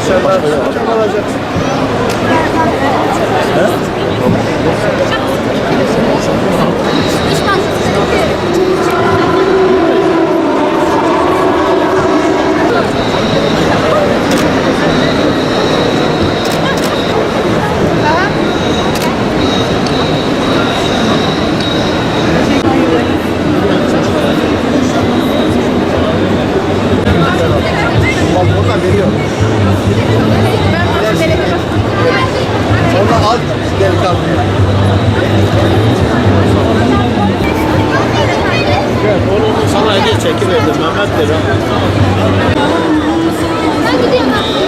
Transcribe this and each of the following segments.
Başarılar. Çok alacaksın. He? Teşekkür ederim Mehmet Bey. Ben gidiyorum.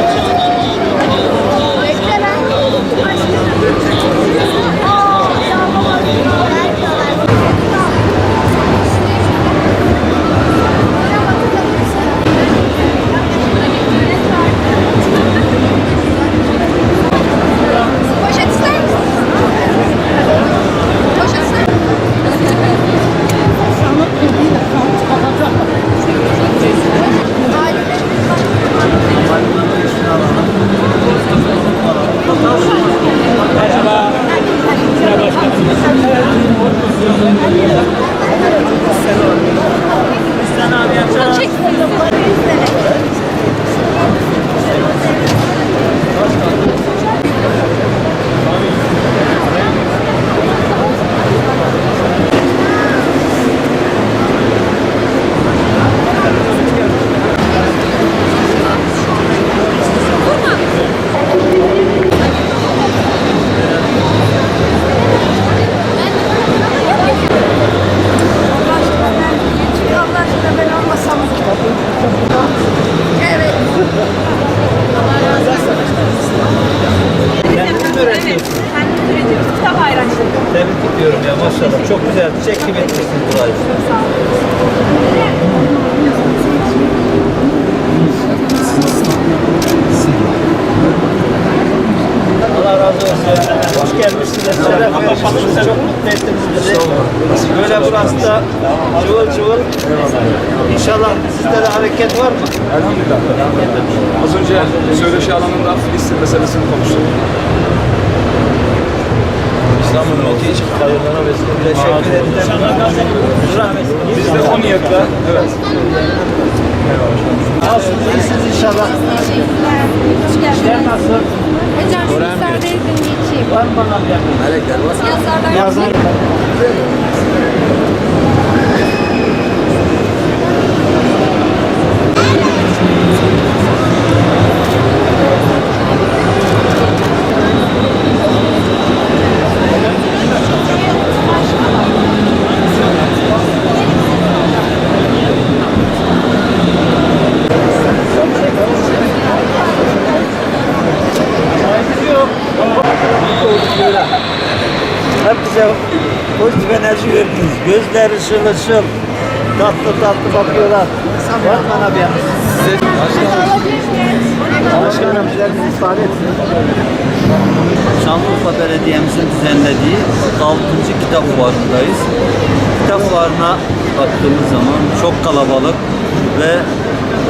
Ediyorum ya maşallah. Çok güzel. Çiçek gibi etmişsiniz burayı. Allah razı olsun. Hoş gelmişsiniz. Şeref vermişsiniz. Çok mutlu ettiniz bizi. Böyle burası da cıvıl cıvıl. İnşallah sizde de hareket var mı? Elhamdülillah. Az önce söyleşi alanında Filistin meselesini konuştuk. Ülke için hayırlara vesile teşekkür ederim. Biz de o niyetle, evet. Nasılsınız? İyisiniz inşallah. Hoş İşler geldiniz. nasıl? Hocam şu müsaadenizle geçeyim. Var mı bana bir yakın? Yazarlar Yazar. Pozitif enerji verdiniz. Gözler ışıl ışıl. Tatlı tatlı bakıyorlar. Var mı bana bir yakın? Başkanım güzel bir ifade etsin. Şanlıurfa Belediye'mizin düzenlediği 6. kitap fuarındayız. Kitap fuarına baktığımız zaman çok kalabalık ve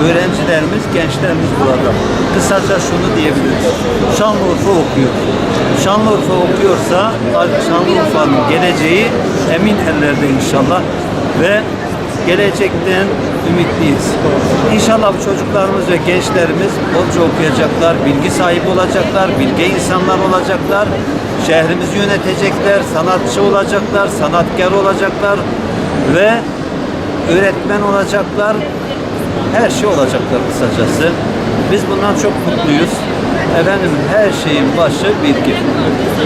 öğrencilerimiz, gençlerimiz burada. Kısaca şunu diyebiliriz. Şanlıurfa okuyor. Şanlıurfa okuyorsa Şanlıurfa'nın geleceği emin ellerde inşallah ve gelecekten ümitliyiz. İnşallah çocuklarımız ve gençlerimiz bolca okuyacaklar, bilgi sahibi olacaklar, bilge insanlar olacaklar, şehrimizi yönetecekler, sanatçı olacaklar, sanatkar olacaklar ve öğretmen olacaklar, her şey olacaklar kısacası. Biz bundan çok mutluyuz. Efendim her şeyin başı bilgi.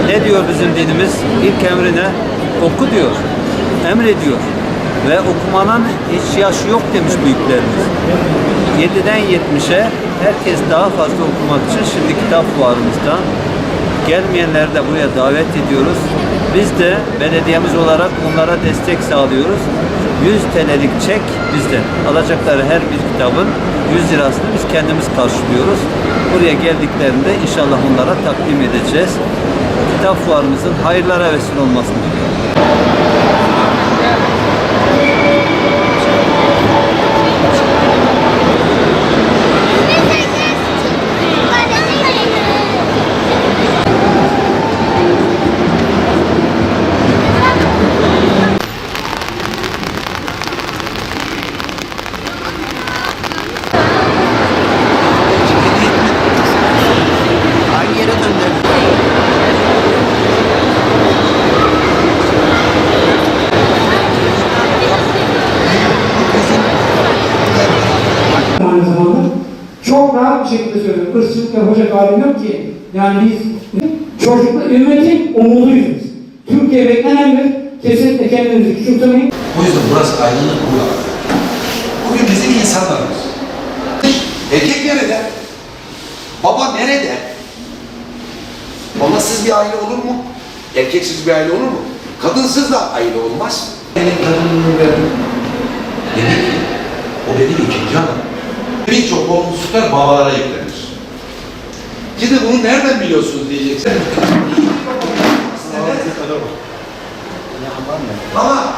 Ne diyor bizim dinimiz? İlk emrine oku diyor, emrediyor. Ve okumanın hiç yaşı yok demiş büyüklerimiz. 7'den 70'e herkes daha fazla okumak için şimdi kitap fuarımızda gelmeyenleri de buraya davet ediyoruz. Biz de belediyemiz olarak onlara destek sağlıyoruz. 100 TL'lik çek bizden. Alacakları her bir kitabın 100 lirasını biz kendimiz karşılıyoruz. Buraya geldiklerinde inşallah onlara takdim edeceğiz. Kitap fuarımızın hayırlara vesile olmasını. Şekilde söylüyorum. Irkçılık yapacak halim yok ki. Yani biz çocuklar, ümmetin umuduyuz biz. Türkiye beklenendir. Kesinlikle kendimizi küçültmeyin. O yüzden burası aydınlık bu. Bugün bizim insanlarımız. Erkek nerede? Baba nerede? Babasız bir aile olur mu? Erkeksiz bir aile olur mu? Kadınsız da aile olmaz. Benim kadınlığımı verdim. Dedi ki, o benim ikinci hanım birçok olumsuzluklar babalara yüklenir. Şimdi bunu nereden biliyorsunuz diyeceksin. Ama